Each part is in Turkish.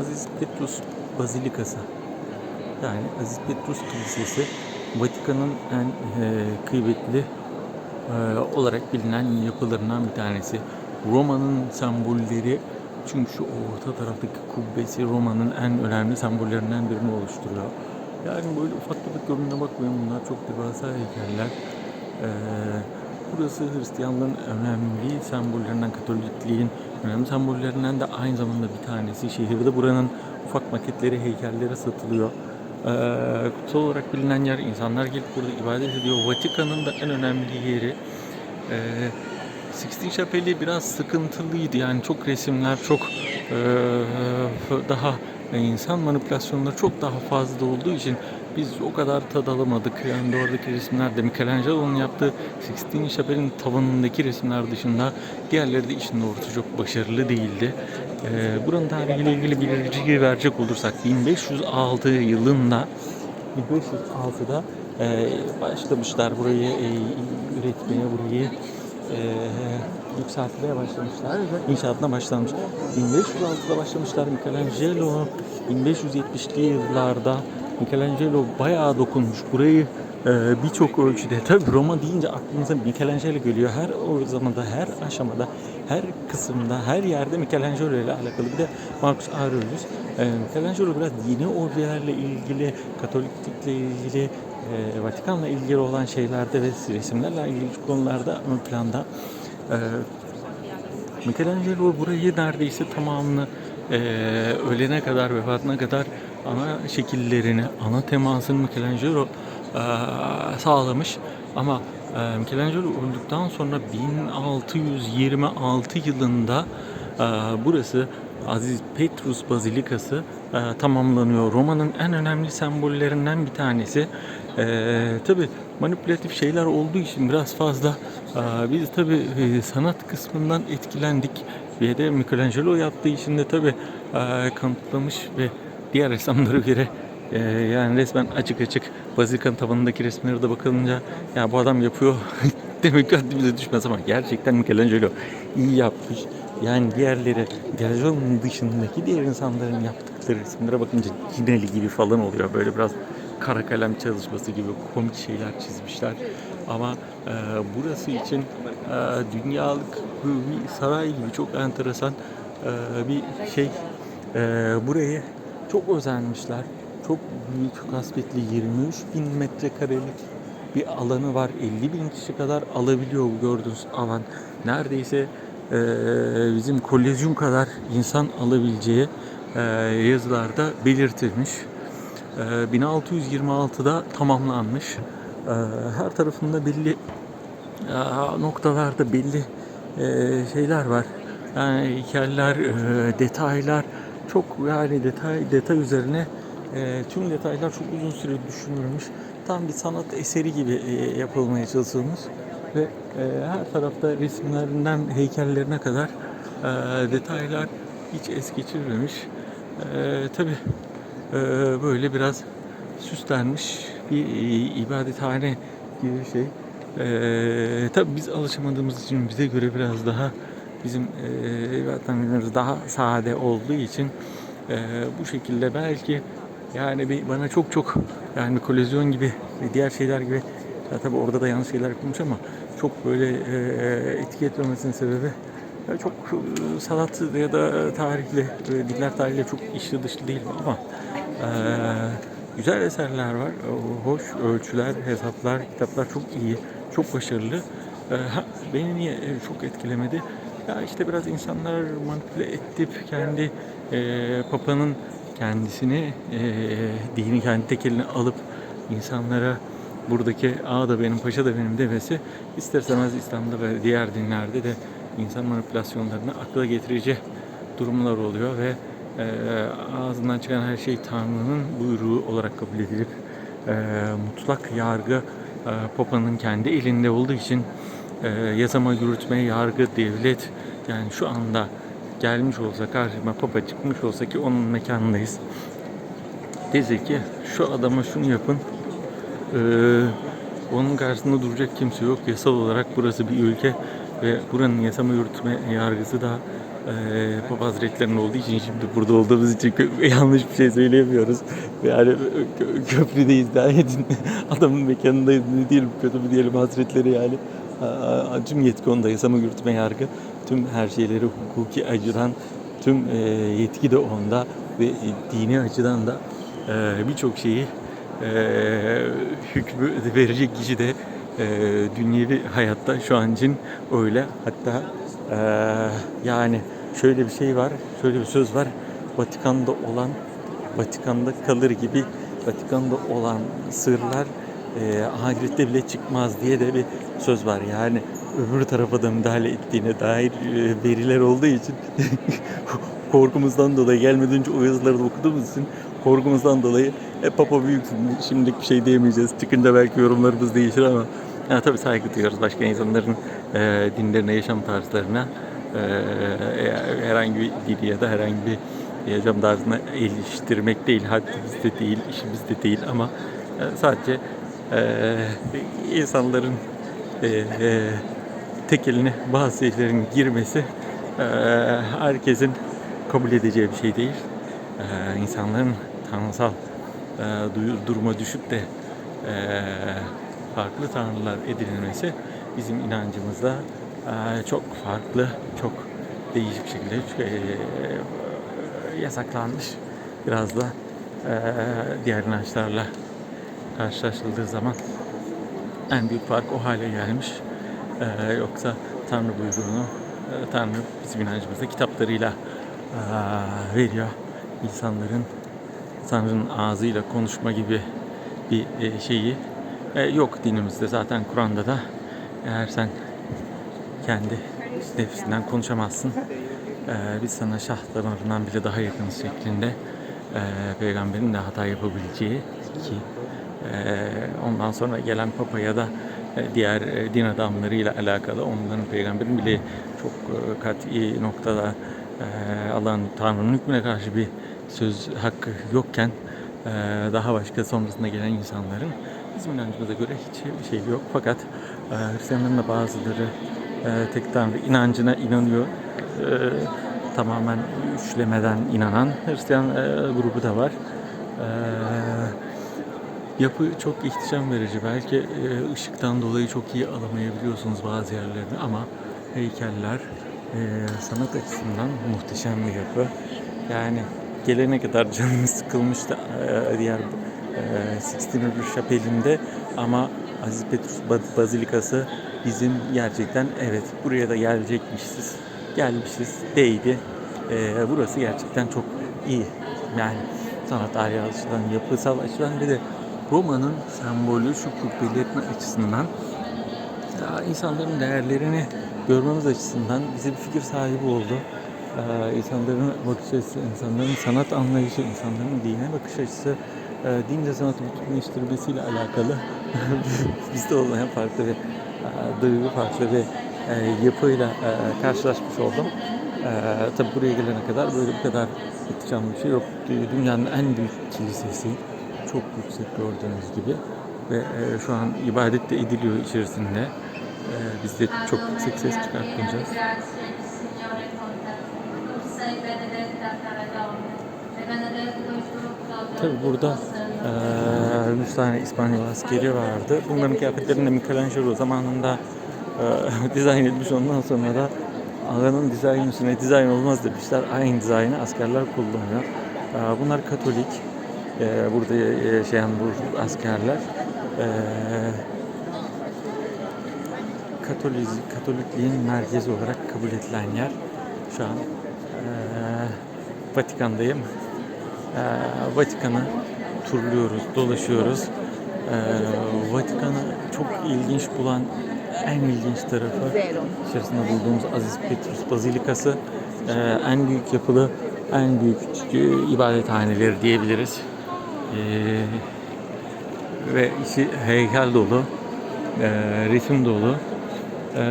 Aziz Petrus Bazilikası. Yani Aziz Petrus Kilisesi Vatikan'ın en e, kıymetli e, olarak bilinen yapılarından bir tanesi. Roma'nın sembolleri çünkü şu orta taraftaki kubbesi Roma'nın en önemli sembollerinden birini oluşturuyor. Yani böyle ufak tefek görününe bakmayın bunlar çok devasa heykeller. Ee, burası Hristiyanlığın önemli sembollerinden, Katolikliğin önemli sembollerinden de aynı zamanda bir tanesi. Şehirde buranın ufak maketleri, heykelleri satılıyor. Ee, kutsal olarak bilinen yer, insanlar gelip burada ibadet ediyor. Vatikan'ın da en önemli yeri. Ee, Sixtine Chapel'i biraz sıkıntılıydı. Yani çok resimler, çok eee, daha insan manipülasyonları çok daha fazla olduğu için biz o kadar tad alamadık. Yani oradaki resimler de Michelangelo'nun yaptığı Sixtine Chapel'in tavanındaki resimler dışında diğerleri de işin doğrusu çok başarılı değildi. Eee buranın tarihiyle ilgili bir bilgi verecek olursak 1506 yılında 1506'da eee, başlamışlar burayı eee, üretmeye, burayı eee, yükseltmeye başlamışlar. İnşaatına başlanmış. 1506'da başlamışlar Michelangelo 1570'li yıllarda Michelangelo bayağı dokunmuş. Burayı eee, birçok ölçüde tabi Roma deyince aklınıza Michelangelo geliyor. Her o zamanda, her aşamada, her kısımda, her yerde Michelangelo ile alakalı. Bir de Marcus Aurelius. Eee, Michelangelo biraz dini objelerle ilgili, Katoliklikle ilgili, eee, Vatikan'la ilgili olan şeylerde ve resimlerle ilgili konularda ön planda. Eee Michelangelo burayı neredeyse tamamını eee ölene kadar, vefatına kadar ana şekillerini, ana temasını Michelangelo eee, sağlamış. Ama eee, Michelangelo öldükten sonra 1626 yılında eee, burası Aziz Petrus Bazilikası eee, tamamlanıyor. Roma'nın en önemli sembollerinden bir tanesi. Eee tabi manipülatif şeyler olduğu için biraz fazla eee, biz tabi sanat kısmından etkilendik. Ve de Michelangelo yaptığı için de tabi kanıtlamış ve diğer ressamlara göre eee, yani resmen açık açık Bazilikanın tavanındaki resimlere de bakılınca ya bu adam yapıyor demek haddimize düşmez ama gerçekten Michelangelo iyi yapmış. Yani diğerleri, Michelangelo'nun dışındaki diğer insanların yaptıkları resimlere bakınca Cineli gibi falan oluyor. Böyle biraz kara kalem çalışması gibi komik şeyler çizmişler. Ama e, burası için e, dünyalık bir saray gibi çok enteresan e, bir şey. E, burayı çok özenmişler. Çok büyük kasvetli 23 bin metrekarelik bir alanı var. 50 bin kişi kadar alabiliyor bu gördüğünüz alan. Neredeyse e, bizim kolezyum kadar insan alabileceği e, yazılarda belirtilmiş. E, 1626'da tamamlanmış. E, her tarafında belli noktalarda belli e, şeyler var. Yani heykeller, e, detaylar çok yani detay detay üzerine e, tüm detaylar çok uzun süre düşünülmüş. Tam bir sanat eseri gibi yapılmaya çalışılmış ve her tarafta resimlerinden heykellerine kadar detaylar hiç es geçirilmemiş. E, Tabi böyle biraz süslenmiş bir e, ibadethane gibi şey. E, tabii biz alışamadığımız için bize göre biraz daha bizim e, ibadethanelerimiz daha sade olduğu için e, bu şekilde belki yani bir bana çok çok yani kolezyon gibi ve diğer şeyler gibi ya tabii orada da yanlış şeyler yapılmış ama çok böyle e, etki etmemesinin sebebi çok e, ya da tarihle, e, diller tarihle çok içli dışlı değil ama güzel eserler var. E, hoş ölçüler, hesaplar, kitaplar çok iyi, çok başarılı. E, ha, beni niye e, çok etkilemedi? Ya işte biraz insanlar manipüle edip kendi e, papanın kendisini e, dini kendi tek eline alıp insanlara buradaki ağa da benim paşa da benim demesi ister istemez İslam'da ve diğer dinlerde de insan manipülasyonlarını akla getirici durumlar oluyor ve e, ağzından çıkan her şey Tanrı'nın buyruğu olarak kabul edilip e, mutlak yargı e, Papa'nın kendi elinde olduğu için e, yasama, yürütme, yargı, devlet yani şu anda gelmiş olsa karşıma Papa çıkmış olsa ki onun mekanındayız. Dese ki şu adama şunu yapın ee, onun karşısında duracak kimse yok. Yasal olarak burası bir ülke ve buranın yasama yürütme yargısı da Ee, Papa Hazretleri'nin olduğu için şimdi burada olduğumuz için yanlış bir şey söyleyemiyoruz. Yani kö- köprüdeyiz daha edin. Adamın mekanındayız ne diyelim kötü mü diyelim Hazretleri yani. Yetki onda yasama yürütme yargı tüm her şeyleri hukuki açıdan tüm e, yetki de onda ve dini açıdan da e, birçok şeyi e, hükmü verecek kişi de e, dünyevi hayatta şu an için öyle. Hatta e, yani şöyle bir şey var, şöyle bir söz var. Vatikan'da olan Vatikan'da kalır gibi Vatikan'da olan sırlar e, ahirette bile çıkmaz diye de bir söz var. Yani öbür tarafa da müdahale ettiğine dair e, veriler olduğu için korkumuzdan dolayı gelmeden önce o yazıları da okuduğumuz için korkumuzdan dolayı e, Papa büyüksün şimdilik bir şey diyemeyeceğiz. Çıkınca belki yorumlarımız değişir ama ya, tabii saygı duyuyoruz başka insanların e, dinlerine, yaşam tarzlarına e, e, herhangi bir dini ya da herhangi bir yaşam tarzına eleştirmek değil, haddimizde değil, işimizde değil ama e, sadece e, insanların e, e, tek eline bazı şeylerin girmesi e, herkesin kabul edeceği bir şey değil. E, insanların tanrısal e, duruma düşüp de e, farklı tanrılar edinilmesi bizim inancımızda çok farklı, çok değişik bir şekilde e, yasaklanmış. Biraz da e, diğer inançlarla karşılaştırıldığı zaman en büyük fark o hale gelmiş. Ee, yoksa Tanrı buyruğunu e, Tanrı bizim inancımızda kitaplarıyla e, veriyor. İnsanların Tanrı'nın ağzıyla konuşma gibi bir e, şeyi e, yok dinimizde. Zaten Kur'an'da da eğer sen kendi nefsinden konuşamazsın. e, biz sana şah damarından bile daha yakınız şeklinde e, peygamberin de hata yapabileceği ki e, ondan sonra gelen papa ya da e, diğer e, din adamlarıyla alakalı onların peygamberin bile çok e, kat'i noktada e, Allah'ın Tanrı'nın hükmüne karşı bir söz hakkı yokken e, daha başka sonrasında gelen insanların bizim inancımıza göre hiç şey yok. Fakat e, Hristiyanların da bazıları e, tek Tanrı inancına inanıyor. E, tamamen üçlemeden inanan Hristiyan e, grubu da var. E, Yapı çok ihtişam verici. Belki e, ışıktan dolayı çok iyi alamayabiliyorsunuz bazı yerlerini ama heykeller e, sanat açısından muhteşem bir yapı. Yani gelene kadar canımız sıkılmıştı e, diğer e, Sixteen River Şapeli'nde ama Aziz Petrus Ba- Bazilikası bizim gerçekten evet buraya da gelecekmişiz. Gelmişiz değdi. E, burası gerçekten çok iyi. Yani sanat tarihi açıdan, yapısal açıdan bir de Roma'nın sembolü şu kubbelerinin açısından insanların değerlerini görmemiz açısından bize bir fikir sahibi oldu. Ee, insanların bakış açısı, insanların sanat anlayışı, insanların dine bakış açısı, e, dinle sanatı bütünleştirmesiyle alakalı bizde olmayan farklı bir e, duygu, farklı bir e, yapıyla e, karşılaşmış oldum. E, tabi buraya gelene kadar böyle bu kadar ihtişamlı bir şey yok. Dünyanın en büyük kilisesi, çok yüksek gördüğünüz gibi ve şu an ibadet de ediliyor içerisinde. Biz de çok yüksek ses çıkartmayacağız. Tabi burada e, 100 tane İspanyol askeri vardı. Bunların kıyafetlerini de Michelangelo zamanında e, dizayn etmiş. Ondan sonra da Ağanın dizaynı üstüne dizayn olmaz demişler. Aynı dizaynı askerler kullanıyor. E, bunlar Katolik. E, burada yaşayan bu askerler. E, Katoliz, Katolikliğin merkezi olarak kabul edilen yer. Şu an e, Vatikan'dayım. E, Vatikan'ı turluyoruz, dolaşıyoruz. E, Vatikan'ı çok ilginç bulan en ilginç tarafı içerisinde bulduğumuz Aziz Petrus Bazilikası. E, en büyük yapılı, en büyük ibadethaneleri diyebiliriz. E, ve içi heykel dolu, e, resim dolu e,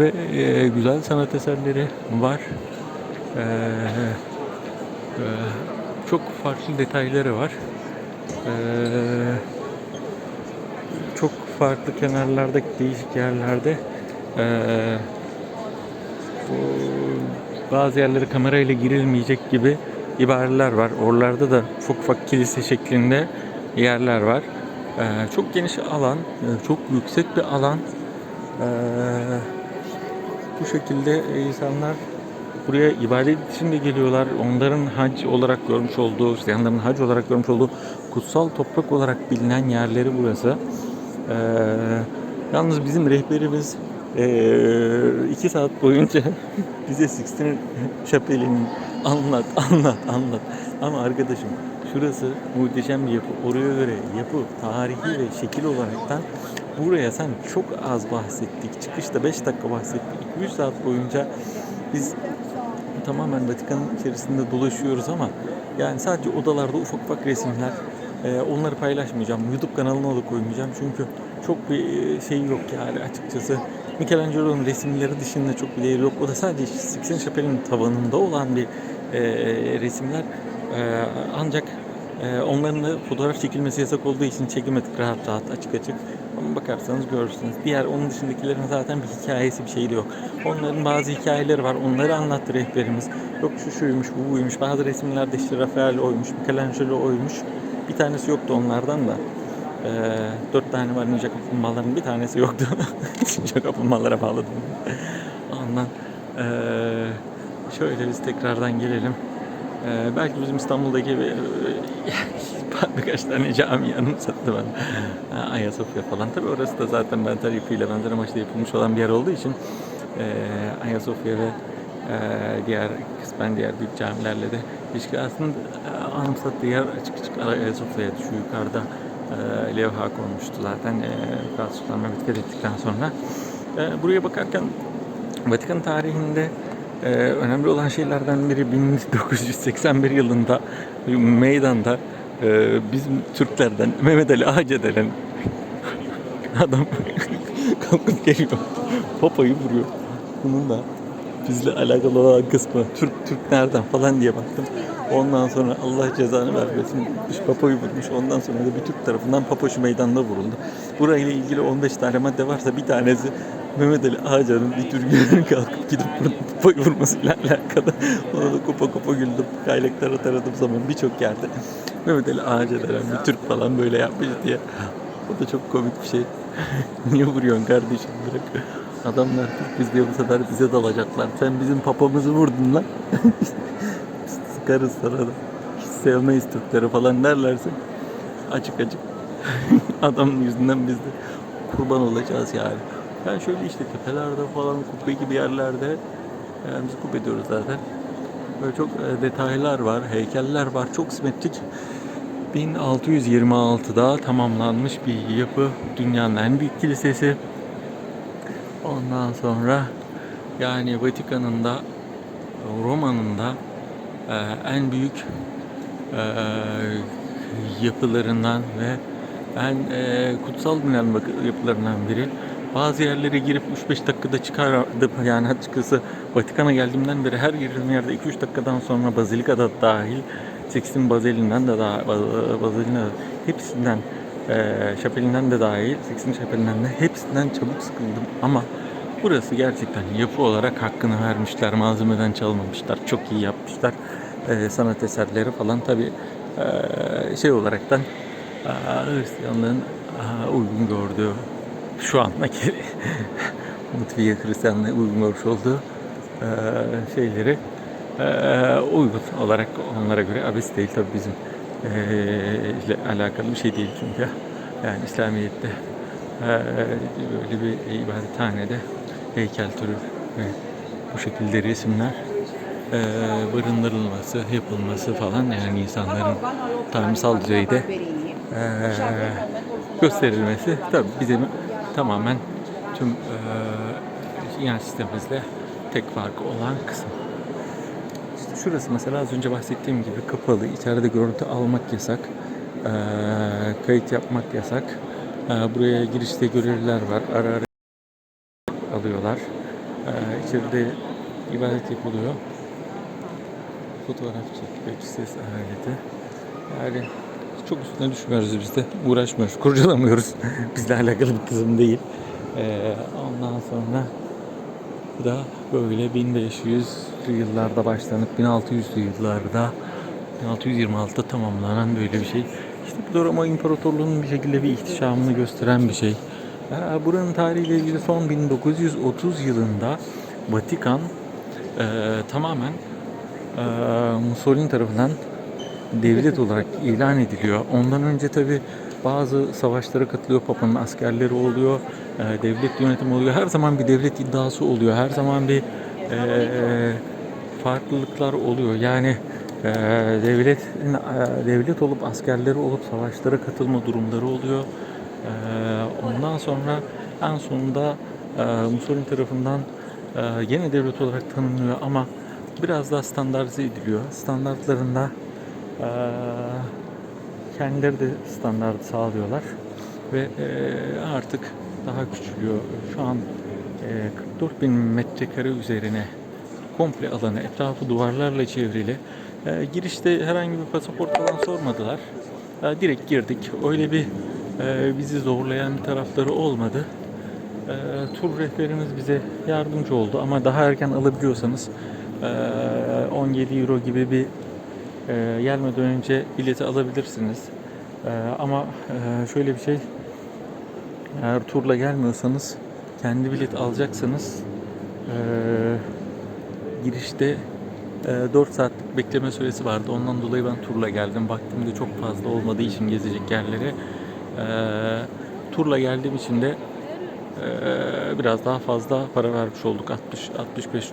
ve e, güzel sanat eserleri var. E, çok farklı detayları var. E, çok farklı kenarlarda, değişik yerlerde e, bu bazı yerlere kamerayla girilmeyecek gibi ibareler var. Oralarda da ufak ufak kilise şeklinde yerler var. Ee, çok geniş alan, e, çok yüksek bir alan. Ee, bu şekilde insanlar buraya ibadet için de geliyorlar. Onların hac olarak görmüş olduğu, Hristiyanların hac olarak görmüş olduğu kutsal toprak olarak bilinen yerleri burası. Ee, yalnız bizim rehberimiz ee, iki saat boyunca bize Sixtine Chapel'in anlat, anlat, anlat. Ama arkadaşım şurası muhteşem bir yapı. Oraya göre yapı, tarihi ve şekil olaraktan buraya sen çok az bahsettik. Çıkışta 5 dakika bahsettik. 2-3 saat boyunca biz tamamen Vatikan'ın içerisinde dolaşıyoruz ama yani sadece odalarda ufak ufak resimler. Ee, onları paylaşmayacağım. YouTube kanalına da koymayacağım. Çünkü çok bir e, şey yok yani açıkçası. Michelangelo'nun resimleri dışında çok bir değeri yok. O da sadece Sixtine Chapel'in tavanında olan bir e, resimler. E, ancak e, onların da fotoğraf çekilmesi yasak olduğu için çekemedik rahat rahat açık açık. Ama bakarsanız görürsünüz. Diğer onun dışındakilerin zaten bir hikayesi bir şeyi de yok. Onların bazı hikayeleri var. Onları anlattı rehberimiz. Yok şu şuymuş, bu buymuş. Bazı resimlerde işte Rafael oymuş, Michelangelo oymuş. Bir tanesi yoktu onlardan da. Ee, dört tane var ninja kaplumbağaların bir tanesi yoktu. ninja kaplumbağalara bağladım. Ondan ee, şöyle biz tekrardan gelelim. Ee, belki bizim İstanbul'daki birkaç tane cami anımsattı bana. Ayasofya falan. Tabii orası da zaten benzer yapıyla benzer amaçla yapılmış olan bir yer olduğu için e, Ayasofya ve e, diğer kısmen diğer büyük camilerle de ilişki aslında e, anımsattığı yer açık açık Ayasofya'ya şu yukarıda e, levha konmuştu zaten e, Kral Sultan Mehmet fethettikten sonra. E, buraya bakarken Vatikan tarihinde e, önemli olan şeylerden biri 1981 yılında meydanda e, bizim Türklerden Mehmet Ali Ağaca denen adam kalkıp geliyor. Papayı vuruyor. Bunun da bizle alakalı olan kısmı Türk Türk nereden falan diye baktım. Ondan sonra Allah cezanı vermesin. Papayı vurmuş. Ondan sonra da bir Türk tarafından papa şu meydanda vuruldu. Burayla ilgili 15 tane madde varsa bir tanesi Mehmet Ali Ağcan'ın bir Türk'ün kalkıp gidip papayı vurmasıyla alakalı. Ona da kopa kopa güldüm. Kaynaklara taradım zaman birçok yerde. Mehmet Ali Ağaca denen bir Türk falan böyle yapmış diye. O da çok komik bir şey. Niye vuruyorsun kardeşim bırak. Adamlar Türk diye bu sefer bize dalacaklar. Sen bizim papamızı vurdun lan. Sıkarız sana da. Hiç sevmeyiz Türkleri falan derlerse. Açık açık. Adamın yüzünden biz de kurban olacağız yani. Yani şöyle işte tepelerde falan kubbe gibi yerlerde yani biz kubbe diyoruz zaten. Böyle çok e, detaylar var, heykeller var. Çok simetrik. 1626'da tamamlanmış bir yapı. Dünyanın en büyük kilisesi. Ondan sonra yani Vatikan'ın da Roma'nın da e, en büyük e, yapılarından ve en e, kutsal bilinen yapılarından biri. Bazı yerlere girip 3-5 dakikada çıkardım. Yani açıkçası Vatikan'a geldiğimden beri her girdiğim yerde 2-3 dakikadan sonra Bazilika'da dahil Sixtin Bazili'nden de daha Bazili'nden hepsinden e, şapelinden de dahil Sixtin şapelinden de hepsinden çabuk sıkıldım ama burası gerçekten yapı olarak hakkını vermişler malzemeden çalmamışlar çok iyi yapmışlar E, sanat eserleri falan tabi şey olaraktan e, Hristiyanlığın e, uygun gördüğü şu andaki Mutfiye Hristiyanlığı uygun görmüş olduğu e, şeyleri e, uygun olarak onlara göre abes değil. Tabii bizim e, ile alakalı bir şey değil çünkü. Yani İslamiyet'te e, böyle bir ibadethanede heykel türü ve bu şekilde resimler e, barındırılması, yapılması falan yani insanların tanrısal düzeyde e, gösterilmesi tabii bizim tamamen tüm e, inanç sistemimizle tek farkı olan kısım. İşte şurası mesela az önce bahsettiğim gibi kapalı. İçeride görüntü almak yasak. E, kayıt yapmak yasak. E, buraya girişte görevliler var. Ara ara alıyorlar. E, içeride ibadet yapılıyor. Fotoğraf çekmek, ses aleti. Yani çok üstüne düşmüyoruz biz de. Uğraşmıyoruz, kurcalamıyoruz. Bizle alakalı bir kızım değil. Ee, ondan sonra da böyle 1500 1500'lü yıllarda başlanıp 1600'lü yıllarda 1626'da tamamlanan böyle bir şey. İşte bu da Roma İmparatorluğu'nun bir şekilde bir ihtişamını gösteren bir şey. Ee, Buranın tarihiyle ilgili son 1930 yılında Vatikan e, tamamen e, Mussolini tarafından devlet olarak ilan ediliyor. Ondan önce tabi bazı savaşlara katılıyor. Papa'nın askerleri oluyor. e, devlet yönetimi oluyor. Her zaman bir devlet iddiası oluyor. Her zaman bir e, farklılıklar oluyor. Yani e, devletin e, devlet olup askerleri olup savaşlara katılma durumları oluyor. E, ondan sonra en sonunda e, Mussolini tarafından e, gene devlet olarak tanınıyor ama biraz daha standartize ediliyor. Standartlarında kendileri de standart sağlıyorlar ve e, artık daha küçülüyor. Şu an e, 44 bin metrekare üzerine komple alanı, etrafı duvarlarla çevrili. E, girişte herhangi bir pasaport falan sormadılar. E, direkt girdik. Öyle bir e, bizi zorlayan bir tarafları olmadı. E, tur rehberimiz bize yardımcı oldu ama daha erken alabiliyorsanız e, 17 euro gibi bir e, gelmeden önce bileti alabilirsiniz. E, ama e, şöyle bir şey eğer turla gelmiyorsanız kendi bilet alacaksanız e, girişte e, 4 saatlik bekleme süresi vardı. Ondan dolayı ben turla geldim. Vaktim de çok fazla olmadığı için gezecek yerlere. E, turla geldiğim için de e, biraz daha fazla para vermiş olduk. 60 65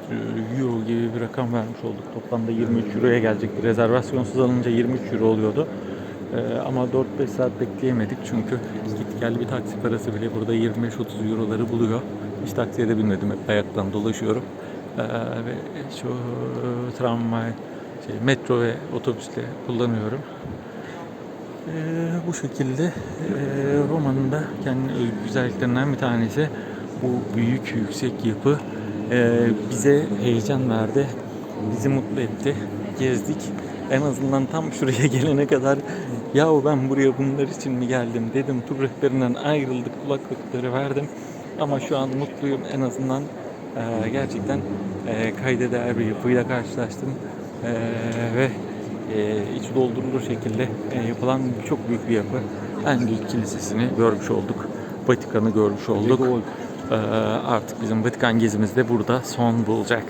euro gibi bir rakam vermiş olduk. Toplamda 23 euroya gelecekti. Rezervasyonsuz alınca 23 euro oluyordu. E, ama 4-5 saat bekleyemedik çünkü git gel bir taksi parası bile burada 25-30 euroları buluyor. Hiç taksiye de binmedim. Hep ayaktan dolaşıyorum. E, ve şu tramvay, şey, metro ve otobüsle kullanıyorum. Ee, bu şekilde e, Roma'nın da özgü güzelliklerinden bir tanesi bu büyük yüksek yapı e, bize heyecan verdi, bizi mutlu etti, gezdik. En azından tam şuraya gelene kadar yahu ben buraya bunlar için mi geldim dedim. Tur rehberinden ayrıldık, kulaklıkları verdim. Ama şu an mutluyum en azından e, gerçekten e, kayda değer bir yapıyla karşılaştım. E, ve e, içi doldurulur şekilde e, yapılan çok büyük bir yapı. En büyük kilisesini görmüş olduk. Vatikan'ı görmüş olduk. E, artık bizim Vatikan gezimiz de burada son bulacak.